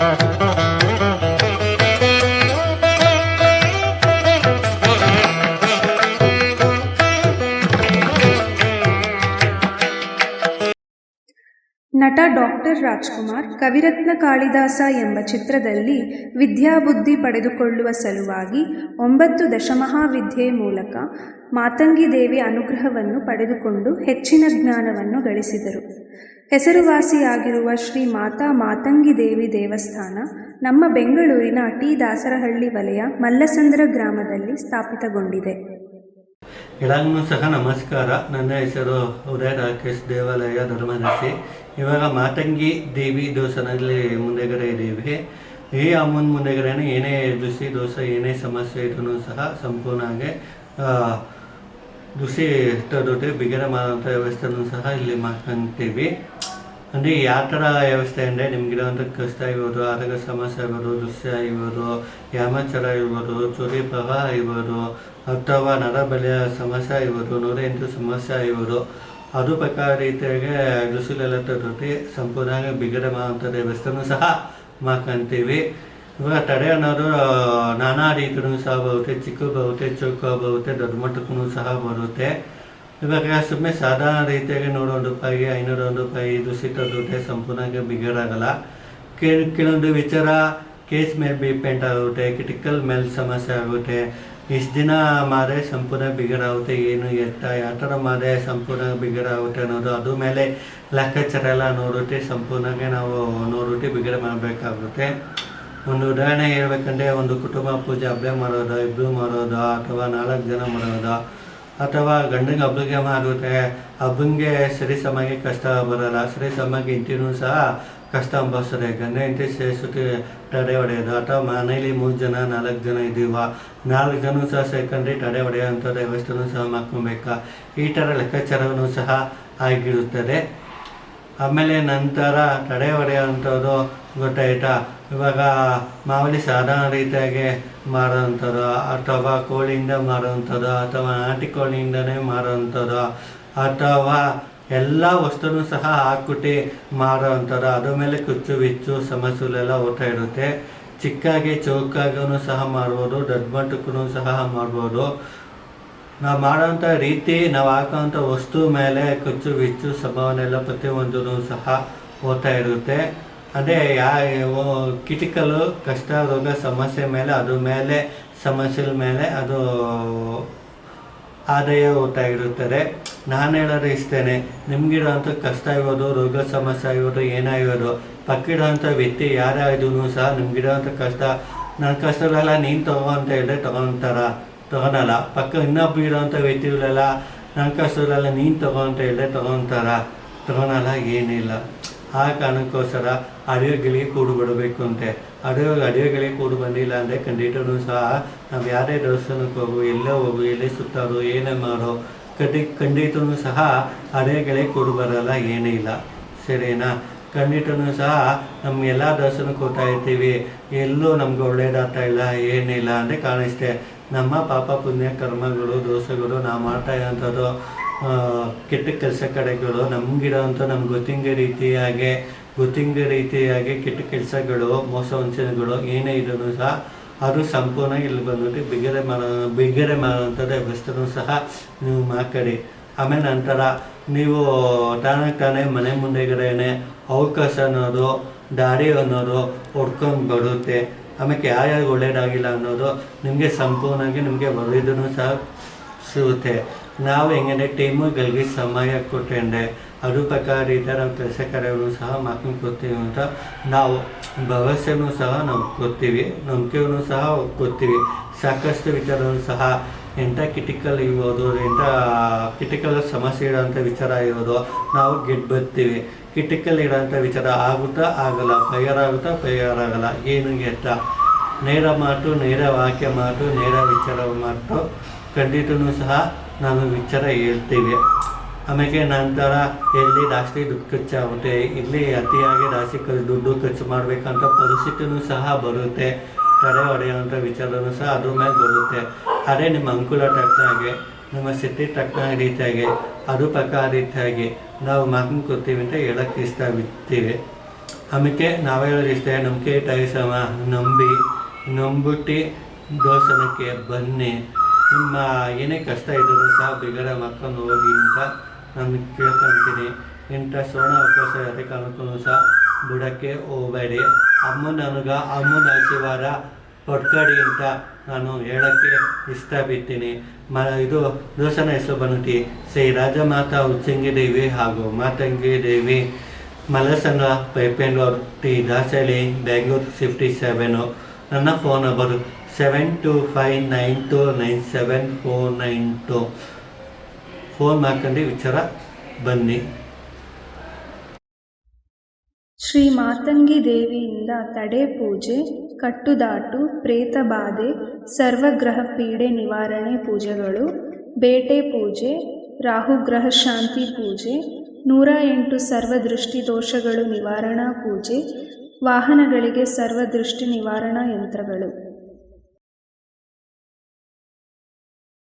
ನಟ ಡಾಕ್ಟರ್ ರಾಜ್ಕುಮಾರ್ ಕವಿರತ್ನ ಕಾಳಿದಾಸ ಎಂಬ ಚಿತ್ರದಲ್ಲಿ ವಿದ್ಯಾಬುದ್ಧಿ ಪಡೆದುಕೊಳ್ಳುವ ಸಲುವಾಗಿ ಒಂಬತ್ತು ದಶಮಹಾವಿದ್ಯೆ ಮೂಲಕ ಮಾತಂಗಿ ದೇವಿ ಅನುಗ್ರಹವನ್ನು ಪಡೆದುಕೊಂಡು ಹೆಚ್ಚಿನ ಜ್ಞಾನವನ್ನು ಗಳಿಸಿದರು. ಹೆಸರುವಾಸಿಯಾಗಿರುವ ಶ್ರೀ ಮಾತಾ ಮಾತಂಗಿ ದೇವಿ ದೇವಸ್ಥಾನ ನಮ್ಮ ಬೆಂಗಳೂರಿನ ಟಿ ದಾಸರಹಳ್ಳಿ ವಲಯ ಮಲ್ಲಸಂದ್ರ ಗ್ರಾಮದಲ್ಲಿ ಸ್ಥಾಪಿತಗೊಂಡಿದೆ. ಎಲ್ಲರಿಗೂ ಸಹ ನಮಸ್ಕಾರ. ನನ್ನ ಹೆಸರು ಉದಯ ರಾಕೇಶ್, ದೇವಾಲಯ ಧರ್ಮದರ್ಶಿ. ಇವಾಗ ಮಾತಂಗಿ ದೇವಿ ದೇವಸ್ಥಾನದಲ್ಲಿ ಮುಂದೆಗಡೆ ಇದ್ದೀವಿ. ಈ ಅಮ್ಮನ ಮುಂದೆಗಡೆ ಏನೇ ದುಸಿ ದೋಷ, ಏನೇ ಸಮಸ್ಯೆ ಇದ್ರೂ ಸಹ ಸಂಪೂರ್ಣವಾಗಿ ದುಸಿ ತೊಡೊಟ್ಟು ಬಿಗರ ಮಾಡುವಂಥ ವ್ಯವಸ್ಥೆನೂ ಸಹ ಇಲ್ಲಿ ಮಾಡ್ಕೊಂತೀವಿ. ಅಂದರೆ ಯಾವ ಥರ ವ್ಯವಸ್ಥೆ ಅಂದರೆ ನಿಮಗಿರೋಂಥ ಕಷ್ಟ ಇರ್ಬೋದು ಆರೋಗ್ಯ ಸಮಸ್ಯೆ ಇರ್ಬೋದು ದುಸ್ಯ ಇರ್ಬೋದು, ಯಾಮಾಚಾರ ಇರ್ಬೋದು ಚುರಿ ಪ್ರವಾಹ ಇರ್ಬೋದು, ಅಥವಾ ನರಬಲಿಯ ಸಮಸ್ಯೆ ಇರ್ಬೋದು ನೂರ ಎಂಟು ಸಮಸ್ಯೆ ಇರ್ಬೋದು. ಅದು ಪ್ರಕಾರ ರೀತಿಯಾಗಿ ದುಸಿಲೆಲ್ಲ ತೊಟ್ಟಿ ಸಂಪೂರ್ಣವಾಗಿ ಬಿಗಡೆ ಮಾಡುವಂಥ ವ್ಯವಸ್ಥೆನೂ ಸಹ ಮಾಡ್ಕೊಂತೀವಿ ಇವಾಗ ತಡೆ ಅನ್ನೋದು ನಾನಾ ರೀತಿಯೂ ಸಹ ಬರುತ್ತೆ, ಚಿಕ್ಕ ಬರುತ್ತೆ, ಚೌಕ ಬರುತ್ತೆ, ದೊಡ್ಡ ಮಟ್ಟಕ್ಕೂ ಸಹ ಬರುತ್ತೆ. ಇವಾಗ ಸುಮ್ಮನೆ ಸಾಧಾರಣ ರೀತಿಯಾಗಿ ನೂರು ಒಂದು ರೂಪಾಯಿ ಐನೂರು ಒಂದು ರೂಪಾಯಿ ಇದು ದುಡ್ಡೆ ಸಂಪೂರ್ಣವಾಗಿ ಬಿಗಡಾಗಲ್ಲ. ಕೆಲ ಕೆಲವೊಂದು ವಿಚಾರ ಕೇಸ್ ಮೇಲೆ ಡಿಪೆಂಡ್ ಆಗುತ್ತೆ, ಕ್ರಿಟಿಕಲ್ ಮೇಲೆ ಸಮಸ್ಯೆ ಆಗುತ್ತೆ. ಇಷ್ಟು ದಿನ ಮಾರೆ ಸಂಪೂರ್ಣ ಬಿಗಡಾಗುತ್ತೆ, ಏನು ಎತ್ತ, ಯಾವ ಥರ ಮಾರೆ ಸಂಪೂರ್ಣ ಬಿಗಡಾಗುತ್ತೆ ಅನ್ನೋದು. ಅದ್ರ ಮೇಲೆ ಲೆಕ್ಕಾಚಾರ ಎಲ್ಲ ನೋಡುತ್ತೆ ಸಂಪೂರ್ಣಗೆ ನಾವು ನೋಡುತ್ತೆ, ಬಿಗಡೆ ಮಾಡಬೇಕಾಗುತ್ತೆ. ಒಂದು ಉದಾಹರಣೆ ಹೇಳ್ಬೇಕಂದ್ರೆ, ಒಂದು ಕುಟುಂಬ ಪೂಜೆ ಹಬ್ಬ ಮಾಡೋದು ಇಬ್ಬರು ಮಾಡೋದು, ಅಥವಾ ನಾಲ್ಕು ಜನ ಮಾಡೋದು ಅಥವಾ ಗಂಡನಿಗೆ ಹಬ್ಬಗೆ ಮಾಡಿದ್ರೆ ಹಬ್ಬಂಗೆ ಸರಿ ಸಮಯಕ್ಕೆ ಕಷ್ಟ ಬರಲ್ಲ, ಸರಿ ಸಮಯಕ್ಕೆ ಇಂಟಿನೂ ಸಹ ಕಷ್ಟ ಅನುಭವಿಸ್ತಾರೆ. ಗಂಡ ಇಂಟಿ ಸೇರಿಸುತ್ತೆ ತಡೆ ಹೊಡೆಯೋದು, ಅಥವಾ ಮನೇಲಿ ಮೂರು ಜನ, ನಾಲ್ಕು ಜನ ಇದ್ದೀವ, ನಾಲ್ಕು ಜನ ಸಹ ಸೇರ್ಕೊಂಡ್ರೆ ತಡೆ ಹೊಡೆಯೋಂಥ ವ್ಯವಸ್ಥೆನೂ ಸಹ ಮಾಡ್ಕೊಬೇಕಾ ಈ ಥರ ಲೆಕ್ಕಾಚಾರವೂ ಸಹ ಆಗಿರುತ್ತದೆ. ಆಮೇಲೆ ನಂತರ ತಡೆ ಹೊಡೆಯುವಂಥದ್ದು ಗೊತ್ತಾಯ್ತಾ? ಇವಾಗ ಮಾಮೂಲಿ ಸಾಧಾರಣ ರೀತಿಯಾಗಿ ಮಾಡೋವಂಥದ್ದು ಅಥವಾ ಕೋಳಿಯಿಂದ ಮಾಡೋವಂಥದ್ದು, ಅಥವಾ ನಾಟಿ ಕೋಳಿಯಿಂದನೇ ಮಾಡೋವಂಥದ್ದು, ಅಥವಾ ಎಲ್ಲ ವಸ್ತುನೂ ಸಹ ಹಾಕ್ಬಿಟ್ಟು ಮಾಡೋವಂಥದ್ದು, ಅದ್ರ ಮೇಲೆ ಕುಚ್ಚು, ಬಿಚ್ಚು ಸಮಸ್ಯೆಗಳೆಲ್ಲ ಓಟ ಇರುತ್ತೆ. ಚಿಕ್ಕಾಗಿ ಚೌಕಾಗೂ ಸಹ ಮಾಡ್ಬೋದು ದೊಡ್ಡ ಮಟ್ಟಕ್ಕೂ ಸಹ ಮಾಡ್ಬೋದು. ನಾವು ಮಾಡೋವಂಥ ರೀತಿ, ನಾವು ಹಾಕೋವಂಥ ವಸ್ತು ಮೇಲೆ ಕುಚ್ಚು, ಬಿಚ್ಚು ಪ್ರತಿಯೊಂದೂ ಸಹ ಓದ್ತಾ ಇರುತ್ತೆ. ಅದೇ ಯಾ ಕಿಟಿಕಲು ಕಷ್ಟ ರೋಗ ಸಮಸ್ಯೆ ಮೇಲೆ ಅದ್ರ ಮೇಲೆ ಸಮಸ್ಯೆ ಮೇಲೆ ಅದು ಆದಾಯ ಓದ್ತಾ ಇರುತ್ತದೆ. ನಾನು ಹೇಳೋದು ಇಷ್ಟೇನೆ ನಿಮ್ಗಿರೋಂಥ ಕಷ್ಟ ಇರೋದು, ರೋಗ ಸಮಸ್ಯೆ ಆಗಿರೋದು ಏನಾಗಿರೋದು ಪಕ್ಕಿಡೋಂಥ ವ್ಯಕ್ತಿ ಯಾರೇ ಆದ್ರೂ ಸಹ ನಿಮ್ಗಿರೋಂಥ ಕಷ್ಟ ನನ್ನ ಕಷ್ಟಗಳೆಲ್ಲ ನೀನು ತಗೋ ಅಂತ ಹೇಳಿದ್ರೆ ತಗೊತಾರ? ತಗೊಳಲ್ಲ ಪಕ್ಕ ಇನ್ನೊಬ್ಬ ಇರೋಂಥ ವ್ಯಕ್ತಿಗಳೆಲ್ಲ ನನ್ನ ಕಷ್ಟಗಳೆಲ್ಲ ನೀನು ತಗೋ ಅಂತ ಹೇಳಿದ್ರೆ ತಗೊತಾರ? ತಗೊಳಲ್ಲ ಏನಿಲ್ಲ. ಆ ಕಾರಣಕ್ಕೋಸ್ಕರ ಅಡಿಗೆಗಳಿಗೆ ಕೂಡು ಬಿಡಬೇಕು ಅಂತೆ. ಅಡಿಯೋ ಅಡಿಗೆಗಳಿಗೆ ಕೂಡು ಬಂದಿಲ್ಲ ಅಂದರೆ ಖಂಡಿತನೂ ಸಹ ನಾವು ಯಾರೇ ದೇವಸ್ಥಾನಕ್ಕೆ ಹೋಗು, ಎಲ್ಲೇ ಹೋಗು, ಎಲ್ಲೇ ಸುತ್ತಾರು ಏನೇ ಮಾರೋ ಖಂಡಿ, ಖಂಡಿತನೂ ಸಹ ಅಡಿಗೆಗಳಿಗೆ ಕೂಡು ಬರಲ್ಲ, ಏನೇ ಇಲ್ಲ. ಸರಿನಾ? ಖಂಡಿತನೂ ಸಹ ನಮ್ಮ ಎಲ್ಲ ದರ್ಶನಕ್ಕೆ ಹೋಗ್ತಾ ಇರ್ತೀವಿ. ಎಲ್ಲೂ ನಮ್ಗೆ ಒಳ್ಳೇದಾಗ್ತಾ ಇಲ್ಲ ಏನಿಲ್ಲ ಅಂದರೆ ಕಾಣಿಸ್ತೆ. ನಮ್ಮ ಪಾಪ ಪುಣ್ಯ ಕರ್ಮಗಳು, ದೋಷಗಳು ನಾವು ಮಾಡ್ತಾ ಇರೋಂಥದ್ದು ಕೆಟ್ಟ ಕೆಲಸ ಕಡೆಗಳು ನಮಗಿರೋಂಥ ನಮ್ಗೆ ಗೊತ್ತಿಂಗ ರೀತಿಯಾಗಿ ಗೊತ್ತಿಂಗ ರೀತಿಯಾಗಿ ಕೆಟ್ಟ ಕೆಲಸಗಳು, ಮೋಸ ವಂಚನೆಗಳು ಏನೇ ಇದ್ರೂ ಸಹ ಅದು ಸಂಪೂರ್ಣ ಇಲ್ಲಿ ಬಂದ್ಬಿಟ್ಟು ಬಿಗರೆ ಮಾಡೋ ಬಿಗರೆ ಮಾಡುವಂಥ ವ್ಯವಸ್ಥೆನೂ ಸಹ ನೀವು ಮಾಡ್ಕೊಡಿ ಆಮೇಲೆ ನಂತರ ನೀವು ತಾನೇ ತಾನೇ ಮನೆ ಮುಂದೆಗಡೆನೆ ಅವಕಾಶ ಅನ್ನೋದು, ದಾರಿ ಅನ್ನೋದು ಹೊಡ್ಕೊಂಡು ಬರುತ್ತೆ. ಆಮೇಲೆ ಯಾರ್ಯಾರು ಒಳ್ಳೇದಾಗಿಲ್ಲ ಅನ್ನೋದು ನಿಮಗೆ ಸಂಪೂರ್ಣವಾಗಿ ನಿಮಗೆ ಬರೋದನ್ನು ಸಹ ಸಿಗುತ್ತೆ. ನಾವು ಹೆಂಗಂದ್ರೆ ಟೀಮುಗಳಿಗೆ ಸಮಯ ಕೊಟ್ಟಂಡೆ ಈ ಥರ ಕೆಲಸ ಕಾರ್ಯಗಳು ಸಹ ಮಾಡ್ಕೊಂಡು ಅಂತ ನಾವು ಭರವಸೆನೂ ಸಹ ನಾವು ಕೊಡ್ತೀವಿ, ನಂಬಿಕೆಯನ್ನು ಸಹ ಕೊಡ್ತೀವಿ. ಸಾಕಷ್ಟು ವಿಚಾರಗಳು ಸಹ ಎಂಥ ಕಿಟಿಕಲ್ ಇರ್ಬೋದು, ಎಂಥ ಕಿಟಿಕಲ್ ಸಮಸ್ಯೆ ಇರೋಂಥ ವಿಚಾರ ಇರೋದು ನಾವು ಗೆಟ್ ಬರ್ತೀವಿ. ಕಿಟಿಕಲ್ ಇರೋಂಥ ವಿಚಾರ ಆಗುತ್ತಾ ಆಗಲ್ಲ, ಪರಿಹಾರ ಆಗುತ್ತಾ ಪರಿಹಾರ ಆಗಲ್ಲ. ಏನು ಎತ್ತ ನೇರ ಮಾತು, ನೇರ ವಾಕ್ಯ ಮಾತು, ನೇರ ವಿಚಾರ ಮಾತು, ಖಂಡಿತನೂ ಸಹ ನಾನು ವಿಚಾರ ಹೇಳ್ತೀವಿ. ಆಮೇಲೆ ನಂತರ ಎಲ್ಲಿ ಜಾಸ್ತಿ ದುಡ್ಡು ಖರ್ಚಾಗುತ್ತೆ ಇಲ್ಲಿ ಅತಿಯಾಗಿ ಜಾಸ್ತಿ ಖರ್ಚು ದುಡ್ಡು ಖರ್ಚು ಮಾಡಬೇಕಂತ ಪರಿಸ್ಥಿತಿನೂ ಸಹ ಬರುತ್ತೆ. ತಡೆ ಹೊಡೆಯುವಂಥ ವಿಚಾರನೂ ಸಹ ಅದ್ರ ಮೇಲೆ ಬರುತ್ತೆ. ಅದೇ ನಿಮ್ಮ ಅನುಕೂಲ ತಕ್ಕನಾಗೆ ನಿಮ್ಮ ಸ್ಥಿತಿ ತಕ್ಕ ರೀತಿಯಾಗಿ ಅದು ಪ್ರಕಾರ ರೀತಿಯಾಗಿ ನಾವು ಮಾಡ್ಕೊಂಡು ಕೊಡ್ತೀವಿ ಅಂತ ಹೇಳಕ್ಕೆ ಇಷ್ಟವಿರ್ತೀವಿ ಆಮೇಲೆ ನಾವೇಳಿಸ್ತೇ ನಂಬಿಕೆ ಟೈಸಮ ನಂಬಿ, ನಂಬಿಟ್ಟು ದೋಸನಕ್ಕೆ ಬನ್ನಿ. ನಿಮ್ಮ ಏನೇ ಕಷ್ಟ ಇದ್ದರೂ ಸಹ ಬಿಗರ ಮಕ್ಕಳು ಹೋಗಿ ಅಂತ ನಾನು ಕೇಳ್ಕೊಳ್ತೀನಿ ಇಂಥ ಸೋಣ ಅವಕಾಶ ಯಾವುದೇ ಕಾರಣಕ್ಕೂ ಸಹ ಬುಡಕ್ಕೆ ಹೋಗಬೇಡಿ. ಅಮ್ಮ ನನಗೆ ಅಮ್ಮನ ಆಶೀರ್ವಾದ ಕೊಟ್ಕೊಡಿ ಅಂತ ನಾನು ಹೇಳೋಕ್ಕೆ ಇಷ್ಟ ಬಿತ್ತೀನಿ ಮ, ಇದು ದೋಸನ ಹೆಸರು ಬಂದ್ಬಿಟ್ಟು. ಶ್ರೀ ರಾಜಮಾತಾ ಉಚ್ಚಂಗಿ ದೇವಿ ಹಾಗೂ ಮಾತಂಗಿ ದೇವಿ ಮಲಸಂಗ ಪೈಪೆಂಡೋರ್ ಟಿ ದಾಸಳಿ ಬ್ಯಾಂಗ್ಳೂರ್ ಫಿಫ್ಟಿ ಸೆವೆನು ನನ್ನ phone number seven two five nine two nine seven four nine two phone ಮಾಡ್ಕೊಂಡು ವಿಚಾರ ಬನ್ನಿ. ಶ್ರೀ ಮಾತಂಗಿ ದೇವಿಯಿಂದ ತಡೆ ಪೂಜೆ, ಕಟ್ಟುದಾಟು ಪ್ರೇತಬಾಧೆ ಸರ್ವಗ್ರಹ ಪೀಡೆ ನಿವಾರಣೆ ಪೂಜೆಗಳು, ಬೇಟೆ ಪೂಜೆ, ರಾಹುಗ್ರಹ ಶಾಂತಿ ಪೂಜೆ, ನೂರ ಎಂಟು ಸರ್ವದೃಷ್ಟಿ ದೋಷಗಳು ನಿವಾರಣಾ ಪೂಜೆ, ವಾಹನಗಳಿಗೆ ಸರ್ವದೃಷ್ಟಿ ನಿವಾರಣಾ ಯಂತ್ರಗಳು.